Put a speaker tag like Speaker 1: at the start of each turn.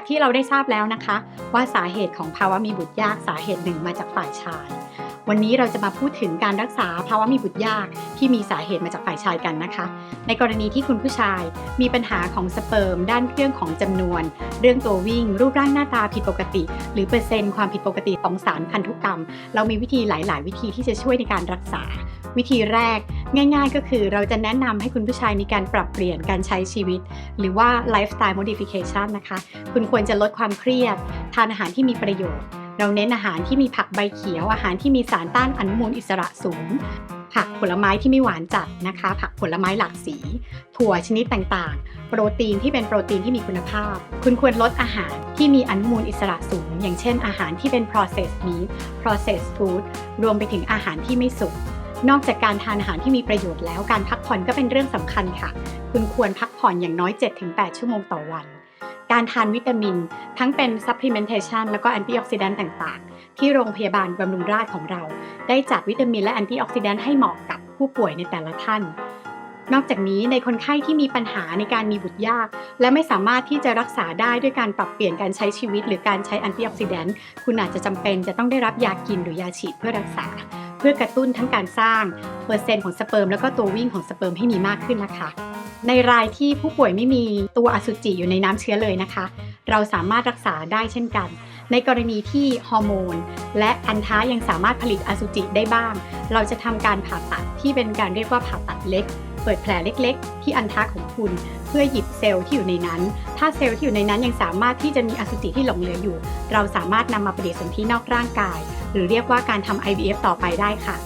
Speaker 1: จากที่เราได้ทราบแล้วนะคะ ว่าสาเหตุของภาวะมีบุตรยากสาเหตุหนึ่งมาจากฝ่ายชาย วันนี้เราจะมาพูดถึงการรักษาภาวะมีบุตรยากที่มีสาเหตุมาจากฝ่ายชายกันนะคะ ในกรณีที่คุณผู้ชายมีปัญหาของสเปิร์ม ด้านเรื่องของจำนวน เรื่องตัววิ่ง รูปร่างหน้าตาผิดปกติ หรือเปอร์เซ็นต์ความผิดปกติของสารพันธุกรรม เรามีวิธีหลาย ๆ วิธีที่จะช่วยในการรักษา วิธีแรกง่าย ๆ ก็คือเราจะแนะนำให้คุณผู้ชายมีการปรับเปลี่ยนการใช้ชีวิต หรือว่า lifestyle modification นะคะ คุณควรจะลดความเครียด ทานอาหารที่มีประโยชน์ เราเน้นอาหารที่มีผักใบเขียว อาหารที่มีสารต้านอนุมูลอิสระสูง ผักผลไม้ที่ไม่หวานจัดนะคะ ผักผลไม้หลากสี ถั่วชนิดต่างๆ โปรตีนที่เป็นโปรตีนที่มีคุณภาพ คุณควรลดอาหารที่มีอนุมูลอิสระสูง อย่างเช่น อาหารที่เป็น processed meat processed food รวมไปถึงอาหารที่ไม่สุกนอกจากการทานอาหารที่มีประโยชน์แล้วการพักผ่อนก็เป็นเรื่องสำคัญค่ะ คุณควรพักผ่อนอย่างน้อย 7-8 ชั่วโมงต่อวัน การทานวิตามิน ทั้งเป็น supplementation แล้วก็ antioxidant ต่างๆ ที่โรงพยาบาลบำรุงราษฎร์ของเรา ได้จัดวิตามินและ antioxidant ให้เหมาะกับผู้ป่วยในแต่ละท่าน นอกจากนี้ในคนไข้ที่มีปัญหาในการมีบุตรยาก และไม่สามารถที่จะรักษาได้ด้วยการปรับเปลี่ยนการใช้ชีวิต หรือการใช้ antioxidant คุณอาจจะจำเป็นจะต้องได้รับยากินหรือยาฉีดเพื่อรักษา เพื่อกระตุ้นทั้งการสร้างเปอร์เซ็นต์ของสเปิร์มแล้วก็ตัววิ่งของสเปิร์มให้มีมากขึ้นนะคะ ในรายที่ผู้ป่วยไม่มีตัวอสุจิอยู่ในน้ำเชื้อเลยนะคะ เราสามารถรักษาได้เช่นกัน ในกรณีที่ฮอร์โมน และอันท้ายังสามารถผลิตอสุจิได้บ้าง เราจะทำการผ่าตัดที่เป็นการเรียกว่าผ่าตัดเล็ก เปิดแผลเล็กๆ ที่อันท้าของคุณ เพื่อหยิบเซลล์ที่อยู่ในนั้น ถ้าเซลล์ที่อยู่ในนั้นยังสามารถที่จะมีอสุจิที่หลงเหลืออยู่ เราสามารถนำมาปฏิสนธินอกร่างกาย หรือเรียกว่าการทำ IVF ต่อไปได้ค่ะ